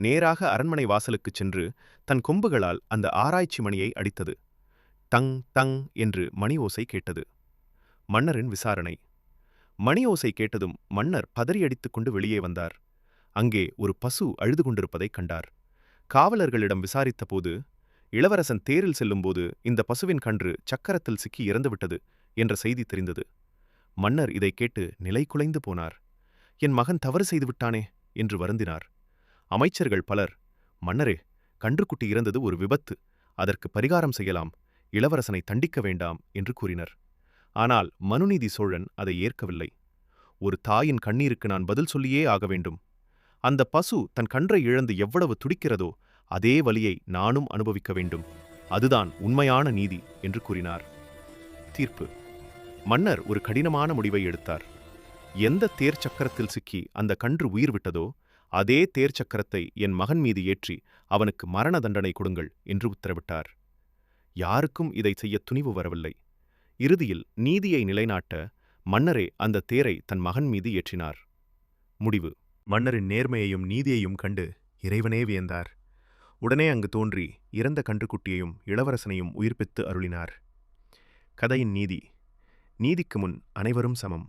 நேராக அரண்மனை வாசலுக்குச் சென்று தன் கொம்புகளால் அந்த ஆராய்ச்சி மணியை அடித்தது. தங் தங் என்று மணி ஓசை கேட்டது. மன்னரின் விசாரணை. மணி ஓசை கேட்டதும் மன்னர் பதறியடித்துக் கொண்டு வெளியே வந்தார். அங்கே ஒரு பசு அழுது கொண்டிருப்பதைக் கண்டார். காவலர்களிடம் விசாரித்தபோது இளவரசன் தேரில் செல்லும்போது இந்த பசுவின் கன்று சக்கரத்தில் சிக்கி இறந்துவிட்டது என்ற செய்தி தெரிந்தது. மன்னர் இதைக் கேட்டு நிலை குலைந்து போனார். என் மகன் தவறு செய்துவிட்டானே என்று வருந்தினார். அமைச்சர்கள் பலர் மன்னரே கன்றுக்குட்டி இறந்தது ஒரு விபத்து. அதற்கு பரிகாரம் செய்யலாம். இளவரசனை தண்டிக்க வேண்டாம் என்று கூறினர். ஆனால் மனுநீதி சோழன் அதை ஏற்கவில்லை. ஒரு தாயின் கண்ணீருக்கு நான் பதில் சொல்லியே ஆக வேண்டும். அந்த பசு தன் கன்றை இழந்து எவ்வளவு துடிக்கிறதோ அதே வலியை நானும் அனுபவிக்க வேண்டும். அதுதான் உண்மையான நீதி என்று கூறினார். தீர்ப்பு. மன்னர் ஒரு கடினமான முடிவை எடுத்தார். எந்த தேர் சக்கரத்தில் சிக்கி அந்த கன்று உயிர் விட்டதோ அதே தேர் சக்கரத்தை என் மகன் மீது ஏற்றி அவனுக்கு மரண தண்டனை கொடுங்கள் என்று உத்தரவிட்டார். யாருக்கும் இதை செய்ய துணிவு வரவில்லை. இறுதியில் நீதியை நிலைநாட்ட மன்னரே அந்த தேரை தன் மகன் மீது ஏற்றினார். முடிவு. மன்னரின் நேர்மையையும் நீதியையும் கண்டு இறைவனே வியந்தார். உடனே அங்கு தோன்றி இறந்த கன்றுக்குட்டியையும் இளவரசனையும் உயிர்ப்பித்து அருளினார். கதையின் நீதி. நீதிக்கு முன் அனைவரும் சமம்.